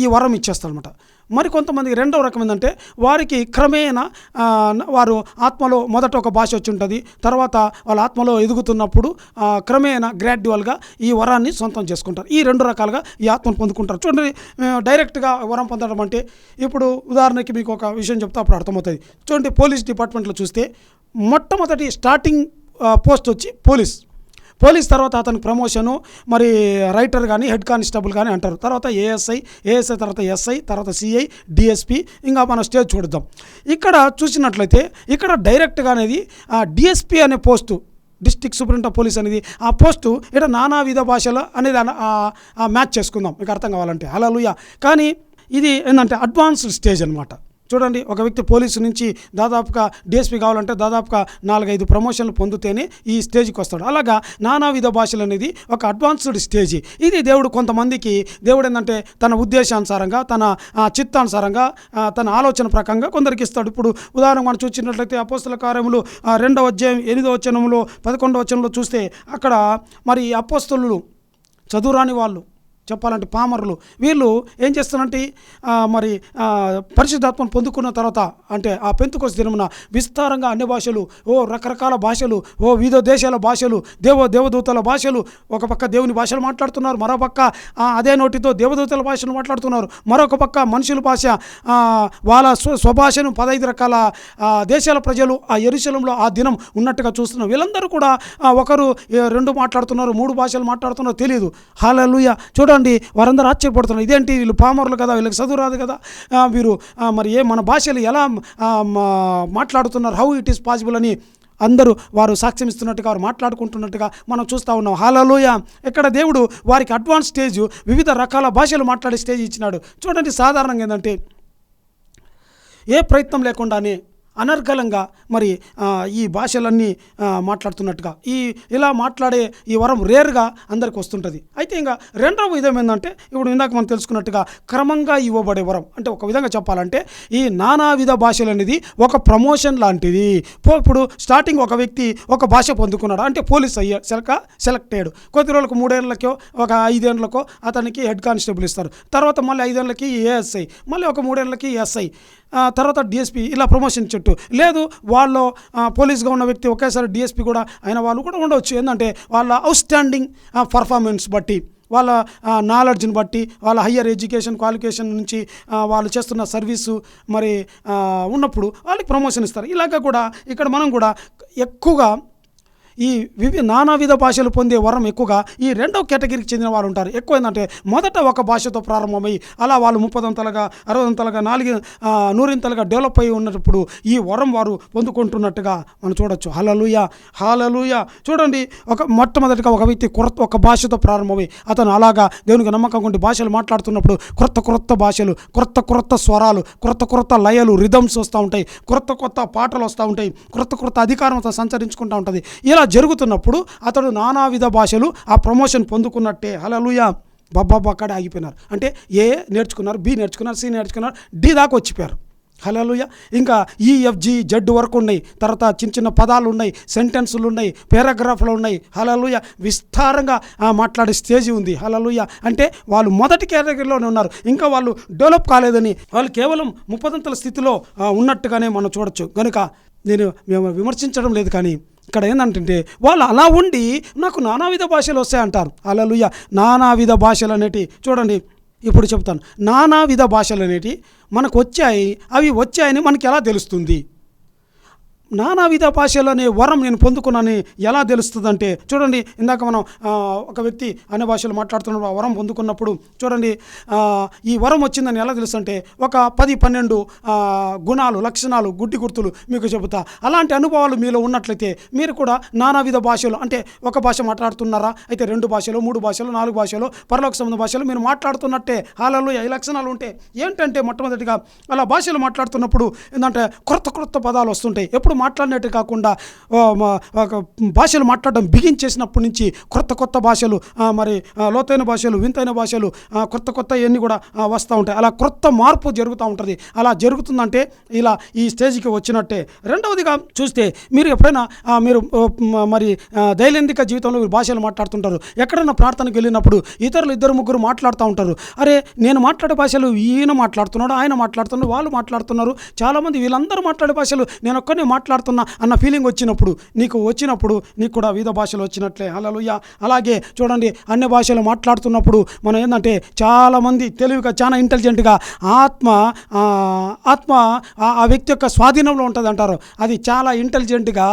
ఈ వరం ఇచ్చేస్తాడు అనమాట మరికొంతమందికి రెండవ రకం ఏంటంటే వారికి క్రమేణా వారు ఆత్మలో మొదట ఒక భాష వచ్చి ఉంటుంది. తర్వాత వాళ్ళ ఆత్మలో ఎదుగుతున్నప్పుడు క్రమేణా గ్రాడ్యువల్గా ఈ వరాన్ని సొంతం చేసుకుంటారు. ఈ రెండు రకాలుగా ఈ ఆత్మను పొందుకుంటారు. చూడండి డైరెక్ట్గా వరం పొందడం అంటే ఇప్పుడు ఉదాహరణకి మీకు ఒక విషయం చెప్తే అప్పుడు అర్థమవుతుంది. చూడండి పోలీస్ డిపార్ట్మెంట్లో చూస్తే మొట్టమొదటి స్టార్టింగ్ పోస్ట్ వచ్చి పోలీస్. పోలీస్ తర్వాత అతనికి ప్రమోషను మరి రైటర్ కానీ హెడ్ కానిస్టేబుల్ కానీ అంటారు. తర్వాత ఏఎస్ఐ ఏఎస్ఐ తర్వాత ఎస్ఐ తర్వాత సిఐ డిఎస్పి ఇంకా మనం స్టేజ్ చూడదాం ఇక్కడ చూసినట్లయితే ఇక్కడ డైరెక్ట్గా అనేది డిఎస్పి అనే పోస్టు డిస్టిక్ సూపరింట పోలీస్ అనేది ఆ పోస్టు ఇక్కడ నానావిధ భాషలో అనేది మ్యాచ్ చేసుకుందాం. మీకు అర్థం కావాలంటే. హలలుయ కానీ ఇది ఏంటంటే అడ్వాన్స్డ్ స్టేజ్ అనమాట చూడండి ఒక వ్యక్తి పోలీసు నుంచి దాదాపుగా డిఎస్పీ కావాలంటే దాదాపుగా నాలుగైదు ప్రమోషన్లు పొందితేనే ఈ స్టేజ్కి వస్తాడు. అలాగా నానావిధ భాషలు అనేది ఒక అడ్వాన్స్డ్ స్టేజ్. ఇది దేవుడు కొంతమందికి దేవుడు ఏంటంటే తన ఉద్దేశానుసారంగా తన చిత్తానుసారంగా తన ఆలోచన ప్రకారంగా కొందరికి ఇస్తాడు. ఇప్పుడు ఉదాహరణ మనం చూసినట్లయితే అపోస్తుల కార్యములు రెండవ అధ్యాయం ఎనిమిదవ వచనంలో పదకొండవ వచనంలో చూస్తే అక్కడ మరి అపోస్తులు చదువురాని వాళ్ళు చెప్పాలంటే పామరులు. వీళ్ళు ఏం చేస్తారంటే మరి పరిశుద్ధాత్మను పొందుకున్న తర్వాత అంటే ఆ పెంతుకొస్ దినమున విస్తారంగా అన్ని భాషలు ఓ రకరకాల భాషలు ఓ వివిధ దేశాల భాషలు దేవ దేవదూతల భాషలు ఒక పక్క దేవుని భాషలు మాట్లాడుతున్నారు మరో పక్క అదే నోటితో దేవదూతల భాషను మాట్లాడుతున్నారు మరొక పక్క మనుషుల భాష వాళ్ళ స్వ స్వభాషను పదహైదు రకాల దేశాల ప్రజలు ఆ ఎరుశలంలో ఆ దినం ఉన్నట్టుగా చూస్తున్నాం వీళ్ళందరూ కూడా ఒకరు రెండు మాట్లాడుతున్నారు మూడు భాషలు మాట్లాడుతున్నారో తెలియదు హాలూయ చూడండి వారందరూ ఆశ్చర్యపడుతున్నారు. ఇదేంటి వీళ్ళు పామర్లు కదా వీళ్ళకి చదువు రాదు కదా? వీరు మరి ఏ మన భాషలు ఎలా మాట్లాడుతున్నారు హౌ ఇట్ ఈస్ పాసిబుల్ అని అందరూ వారు సాక్ష్యం ఇస్తున్నట్టుగా వారు మాట్లాడుకుంటున్నట్టుగా మనం చూస్తూ ఉన్నాం. హాలలోయ ఇక్కడ దేవుడు వారికి అడ్వాన్స్ స్టేజ్ వివిధ రకాల భాషలు మాట్లాడే స్టేజ్ ఇచ్చినాడు. చూడండి సాధారణంగా ఏంటంటే ఏ ప్రయత్నం లేకుండానే అనర్గళంగా మరి ఈ భాషలన్నీ మాట్లాడుతున్నట్టుగా. ఈ ఇలా మాట్లాడే ఈ వరం రేర్గా అందరికి వస్తుంటుంది. అయితే ఇంకా రెండవ విధం ఏంటంటే ఇప్పుడు ఇందాక మనం తెలుసుకున్నట్టుగా క్రమంగా ఇవ్వబడే వరం. అంటే ఒక విధంగా చెప్పాలంటే ఈ నానావిధ భాషలు అనేది ఒక ప్రమోషన్ లాంటిది. పో ఇప్పుడు స్టార్టింగ్ ఒక వ్యక్తి ఒక భాష పొందుకున్నాడు? అంటే పోలీస్ అయ్యే సెలక సెలెక్ట్ అయ్యాడు కొద్ది రోజులకు మూడేళ్ళకో ఒక ఐదేళ్ళకో అతనికి హెడ్ కానిస్టేబుల్ ఇస్తారు. తర్వాత మళ్ళీ ఐదేళ్ళకి ఏఎస్ఐ మళ్ళీ ఒక మూడేళ్ళకి ఎస్ఐ. తర్వాత డిఎస్పీ ఇలా ప్రమోషన్ చెట్టు లేదు వాళ్ళు పోలీస్గా ఉన్న వ్యక్తి ఒకేసారి డిఎస్పీ కూడా అయిన వాళ్ళు కూడా ఉండవచ్చు ఏంటంటే వాళ్ళ అవుట్ స్టాండింగ్ పర్ఫార్మెన్స్ బట్టి వాళ్ళ నాలెడ్జ్ని బట్టి వాళ్ళ హయ్యర్ ఎడ్యుకేషన్ క్వాలిఫికేషన్ నుంచి వాళ్ళు చేస్తున్న సర్వీసు మరి ఉన్నప్పుడు వాళ్ళకి ప్రమోషన్ ఇస్తారు. ఇలాగ కూడా ఇక్కడ మనం కూడా ఎక్కువగా ఈ వివి నానావిధ భాషలు పొందే వరం ఎక్కువగా ఈ రెండవ కేటగిరీకి చెందిన వారు ఉంటారు. ఎక్కువ ఏంటంటే మొదట ఒక భాషతో ప్రారంభమై అలా వాళ్ళు ముప్పదంతలుగా అరవదంతలుగా నాలుగు నూరింతలుగా డెవలప్ అయి ఉన్నప్పుడు ఈ వరం వారు పొందుకుంటున్నట్టుగా మనం చూడొచ్చు. హలలుయ హాలలుయ చూడండి ఒక మొట్టమొదటిగా ఒక వ్యక్తి కొరత ఒక భాషతో ప్రారంభమై అతను అలాగా దేవునికి నమ్మకం ఉండి భాషలు మాట్లాడుతున్నప్పుడు క్రొత్త క్రొత్త భాషలు క్రొత్త క్రొత్త స్వరాలు క్రొత్త క్రొత్త లయలు రిథమ్స్ వస్తూ ఉంటాయి. క్రొత్త కొత్త పాటలు వస్తూ ఉంటాయి. క్రొత్త క్రొత్త అధికారంతో సంచరించుకుంటూ ఉంటుంది. ఇలా జరుగుతున్నప్పుడు అతడు నానావిధ భాషలు ఆ ప్రమోషన్ పొందుకున్నట్టే. హలలుయా బబ్బాబ్బా అక్కడే ఆగిపోయినారు. అంటే ఏ నేర్చుకున్నారు బి నేర్చుకున్నారు సి నేర్చుకున్నారు డి దాకా వచ్చిపోయారు. హలలుయ ఇంకా ఈఎఫ్జి జడ్ వరకు ఉన్నాయి. తర్వాత చిన్న చిన్న పదాలు ఉన్నాయి సెంటెన్సులు ఉన్నాయి పారాగ్రాఫ్లు ఉన్నాయి. హలలుయ విస్తారంగా మాట్లాడే స్టేజ్ ఉంది. హలలుయ అంటే వాళ్ళు మొదటి కేటగిరీలోనే ఉన్నారు. ఇంకా వాళ్ళు డెవలప్ కాలేదని వాళ్ళు కేవలం ముప్పదంతల స్థితిలో ఉన్నట్టుగానే మనం చూడొచ్చు. కనుక నేను మేము విమర్శించడం లేదు కానీ ఇక్కడ ఏంటంటే వాళ్ళు అలా ఉండి నాకు నానావిధ భాషలు వస్తాయంటారు. అలలుయ నానావిధ భాషలు అనేటి చూడండి ఇప్పుడు చెప్తాను. నానావిధ భాషలు అనేటి మనకు వచ్చాయి అవి వచ్చాయని మనకి ఎలా తెలుస్తుంది? నానావిధ భాషలు అనే వరం నేను పొందుకున్నానని ఎలా తెలుస్తుందంటే చూడండి ఇందాక మనం ఒక వ్యక్తి అనే భాషలు మాట్లాడుతున్నప్పుడు ఆ వరం పొందుకున్నప్పుడు చూడండి ఈ వరం వచ్చిందని ఎలా తెలుస్తుంటే ఒక పది పన్నెండు గుణాలు లక్షణాలు గుడ్డి గుర్తులు మీకు చెబుతా. అలాంటి అనుభవాలు మీలో ఉన్నట్లయితే మీరు కూడా నానావిధ భాషలు అంటే ఒక భాష మాట్లాడుతున్నారా అయితే రెండు భాషలు మూడు భాషలు నాలుగు భాషలు పరలోక సంబంధ భాషలు మీరు మాట్లాడుతున్నట్టే హాలలో ఈ లక్షణాలు ఉంటే ఏంటంటే మొట్టమొదటిగా అలా భాషలు మాట్లాడుతున్నప్పుడు ఏంటంటే క్రొత్త క్రొత్త పదాలు వస్తుంటాయి. ఎప్పుడు మాట్లాడినట్టు కాకుండా ఒక భాషలు మాట్లాడడం బిగించేసినప్పటి నుంచి కొత్త కొత్త భాషలు మరి లోతైన భాషలు వింతైన భాషలు కొత్త కొత్త ఇవన్నీ కూడా వస్తూ ఉంటాయి. అలా కొత్త మార్పు జరుగుతూ ఉంటుంది. అలా జరుగుతుందంటే ఇలా ఈ స్టేజ్కి వచ్చినట్టే. రెండవదిగా చూస్తే మీరు ఎప్పుడైనా మీరు మరి దైనందిక జీవితంలో మీరు భాషలు మాట్లాడుతుంటారు. ఎక్కడైనా ప్రార్థనకు వెళ్ళినప్పుడు ఇతరులు ఇద్దరు ముగ్గురు మాట్లాడుతూ ఉంటారు. అరే నేను మాట్లాడే భాషలు ఈయన మాట్లాడుతున్నాడు ఆయన మాట్లాడుతున్నాడు వాళ్ళు మాట్లాడుతున్నారు. చాలామంది వీళ్ళందరూ మాట్లాడే భాషలు నేను ఒక్కనే మాట్లాడుతున్నా అన్న ఫీలింగ్ వచ్చినప్పుడు నీకు వచ్చినప్పుడు నీకు కూడా వివిధ భాషలు వచ్చినట్లే. హల్లెలూయా అలాగే చూడండి అన్ని భాషలు మాట్లాడుతున్నప్పుడు మనం ఏంటంటే చాలామంది తెలివిగా చాలా ఇంటెలిజెంట్గా ఆత్మ ఆత్మ ఆ- వ్యక్తి యొక్క స్వాధీనంలో ఉంటుంది అంటారు అది చాలా ఇంటెలిజెంట్గా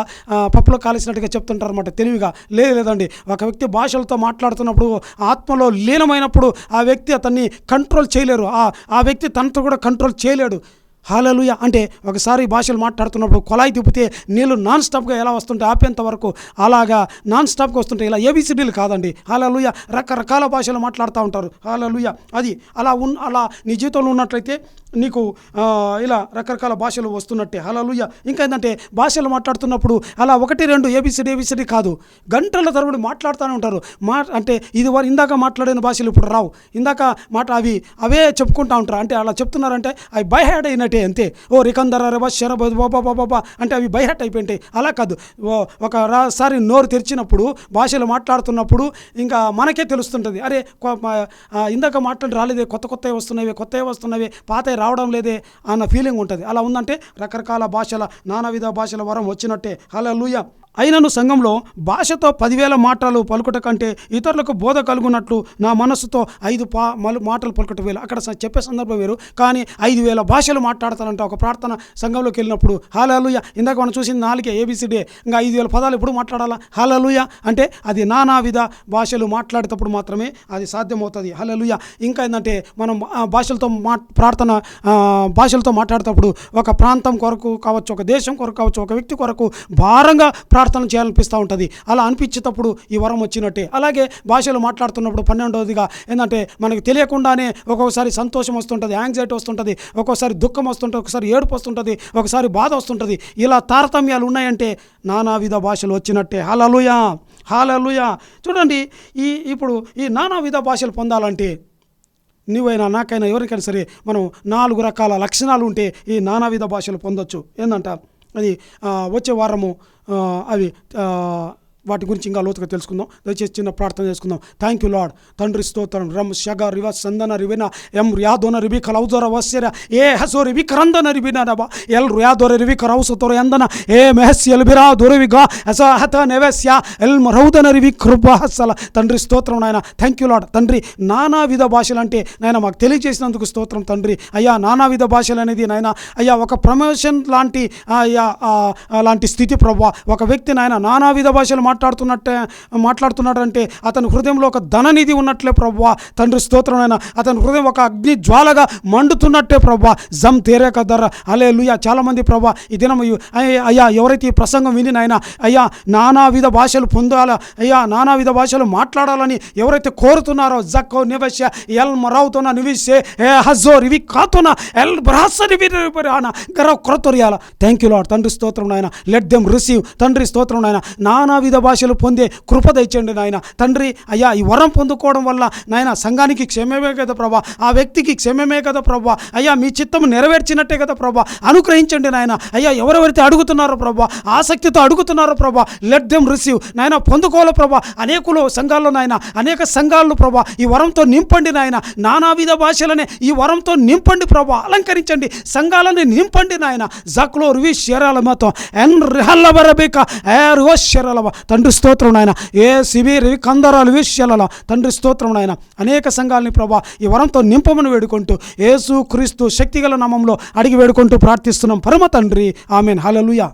పప్పులో కాల్చినట్టుగా చెప్తుంటారు అనమాట తెలివిగా. లేదు లేదండి. ఒక వ్యక్తి భాషలతో మాట్లాడుతున్నప్పుడు ఆత్మలో లీనమైనప్పుడు ఆ వ్యక్తి అతన్ని కంట్రోల్ చేయలేరు. ఆ ఆ వ్యక్తి తనతో కూడా కంట్రోల్ చేయలేడు. హాలలుయ. అంటే ఒకసారి భాషలు మాట్లాడుతున్నప్పుడు కొలాయి తిప్పితే నీళ్ళు నాన్ స్టాప్గా ఎలా వస్తుంటే ఆపేంత వరకు అలాగా నాన్ స్టాప్గా వస్తుంటే ఇలా ఏబీసీడీలు కాదండి. హాలలుయ. రకరకాల భాషలు మాట్లాడుతూ ఉంటారు. హాలలుయ. అది అలా ఉన్ అలా నీ జీవితంలో ఉన్నట్లయితే నీకు ఇలా రకరకాల భాషలు వస్తున్నట్టే. హలలుయ. ఇంకా ఏంటంటే భాషలు మాట్లాడుతున్నప్పుడు అలా ఒకటి రెండు ఏబిసిడి ఏబిసిడి కాదు. గంటల తరబడి మాట్లాడుతూనే ఉంటారు. మా అంటే ఇది వారు ఇందాక మాట్లాడిన భాషలు ఇప్పుడు రావు. ఇందాక మాట అవి అవే చెప్పుకుంటా ఉంటారు. అంటే అలా చెప్తున్నారంటే అవి బై హ్యాడ్ అయినట్టే అంతే. ఓ రికందర రబ శర బాబా అంటే అవి బై అయిపోయింటాయి అలా కాదు. ఓ ఒక నోరు తెరిచినప్పుడు భాషలు మాట్లాడుతున్నప్పుడు ఇంకా మనకే తెలుస్తుంటుంది. అరే ఇందాక మాట్లాడి రాలేదే కొత్త కొత్తవి వస్తున్నాయి కొత్తవి వస్తున్నవి పాతవి రావడం లేదే అన్న ఫీలింగ్ ఉంటుంది. అలా ఉందంటే రకరకాల భాషల నానావిధ భాషల వరం వచ్చినట్టే. హల్లెలూయా. అయినను సంఘంలో భాషతో పదివేల మాటలు పలుకుట కంటే ఇతరులకు బోధ కలుగునట్లు నా మనస్సుతో ఐదు పా మలు మాటలు పలుకుట వేలు. అక్కడ చెప్పే సందర్భం వేరు. కానీ ఐదు వేల భాషలు మాట్లాడతానంటే ఒక ప్రార్థన సంఘంలోకి వెళ్ళినప్పుడు. హాలూయ ఇందాక మనం చూసింది నాలుగే ఏబిసిడే ఇంకా ఐదు వేల పదాలు ఎప్పుడు మాట్లాడాలా? హాలూయ అంటే అది నానావిధ భాషలు మాట్లాడేటప్పుడు మాత్రమే అది సాధ్యమవుతుంది. హలలుయ! ఇంకా ఏంటంటే మనం భాషలతో మా ప్రార్థన భాషలతో మాట్లాడేటప్పుడు ఒక ప్రాంతం కొరకు కావచ్చు ఒక దేశం కొరకు కావచ్చు ఒక వ్యక్తి కొరకు భారంగా ప్రార్థన చేయాలనిపిస్తూ ఉంటుంది. అలా అనిపించేటప్పుడు ఈ వరం వచ్చినట్టే. అలాగే భాషలు మాట్లాడుతున్నప్పుడు పన్నెండవదిగా ఏంటంటే మనకు తెలియకుండానే ఒక్కొక్కసారి సంతోషం వస్తుంటుంది యాంగ్జైటీ వస్తుంటుంది ఒక్కొక్కసారి దుఃఖం వస్తుంటుంది ఒకసారి ఏడుపు వస్తుంటుంది ఒకసారి బాధ వస్తుంటుంది. ఇలా తారతమ్యాలు ఉన్నాయంటే నానావిధ భాషలు వచ్చినట్టే. హలలుయా హాలలుయా చూడండి ఈ ఇప్పుడు ఈ నానావిధ భాషలు పొందాలంటే నీవైనా నాకైనా ఎవరికైనా సరే మనం నాలుగు రకాల లక్షణాలు ఉంటే ఈ నానావిధ భాషలు పొందొచ్చు. ఏంటంట అది వచ్చే వారము అవి వాటి గురించి ఇంకా లోతుగా తెలుసుకుందాం. దయచేసి చిన్న ప్రార్థన చేసుకుందాం. థ్యాంక్ యూ లాడ్ తండ్రి స్తోత్రం. రమ్ షగ రివ సందన రివిన. ఎం రియాదోన రివి కలౌజోర వస్యర ఏ హసో రివి కరందన రివిన రబ ఎల్ రుయాదోర రివి కరౌసతోర ఎందన ఏ మెహస్ ఎల్ బిరా దొరవిగా. హత నెవెస్య. ఎల్ మరౌదన రివి కృపహసల తండ్రి స్తోత్రం నాయన. థ్యాంక్ యూ లాడ్ తండ్రి నానావిధ భాషలు అంటే నాయన మాకు తెలియజేసినందుకు స్తోత్రం తండ్రి. అయ్యా నానావిధ భాషలు అనేది నాయన అయ్యా ఒక ప్రమోషన్ లాంటి అయ్యా లాంటి స్థితి ప్రభా. ఒక వ్యక్తి నాయన నానావిధ భాషలు మాట్లాడుతున్నట్టే మాట్లాడుతున్నాడంటే అతని హృదయంలో ఒక ధననిధి ఉన్నట్లే ప్రభా తండ్రి స్తోత్రం అతని హృదయం ఒక అగ్ని జ్వాలగా మండుతున్నట్టే ప్రభా జమ్ తేరే కదర. అలే లుయా చాలామంది ప్రభా ఈ దినం అయ్యా ఎవరైతే ఈ ప్రసంగం విని నాయన అయ్యా నానావిధ భాషలు పొందాలా అయ్యా నానావిధ భాషలు మాట్లాడాలని ఎవరైతే కోరుతున్నారో జక్కో నివశ ఎల్ మరావుతోన నివిసే ఏ హజో రివి కాతోన ఎల్ బ్రహస్స రివి కొరతొరియాల గర థ్యాంక్ యూ లాడ్ తండ్రి స్తోత్రం నాయన. లెట్ దెమ్ రిసీవ్ తండ్రి స్తోత్రం నాయన. నానావిధ భాషలు పొందే కృప దయచండి నాయన. తండ్రి అయ్యా ఈ వరం పొందుకోవడం వల్ల నాయన సంఘానికి క్షేమమే కదా ప్రభా. ఆ వ్యక్తికి క్షేమమే కదా ప్రభా. అయ్యా మీ చిత్తం నెరవేర్చినట్టే కదా ప్రభా. అనుగ్రహించండి నాయన. అయ్యా ఎవరెవరైతే అడుగుతున్నారో ప్రభా ఆసక్తితో అడుగుతున్నారో ప్రభా లెట్ దెమ్ రిసీవ్ నాయన పొందుకోవాలి ప్రభా. అనేకులు సంఘాల్లో నాయన అనేక సంఘాలను ప్రభా ఈ వరంతో నింపండి నాయన. నానావిధ భాషలనే ఈ వరంతో నింపండి ప్రభా. అలంకరించండి. సంఘాలని నింపండి నాయన. జక్లో రువి శరాల మొత్తం ఎన్ రిహల్లబరబిక ఏ రువ శరలవ తండ్రి స్తోత్రం నాయన. ఏ సిబి కందరాలు విషయాల తండ్రి స్తోత్రం నాయన. అనేక సంఘాలని ప్రభా ఈ వరంతో నింపమని వేడుకుంటూ యేసు క్రీస్తు శక్తిగల నామంలో అడిగి వేడుకుంటూ ప్రార్థిస్తున్నాం. పరమ తండ్రి. ఆమెన్. హలలుయా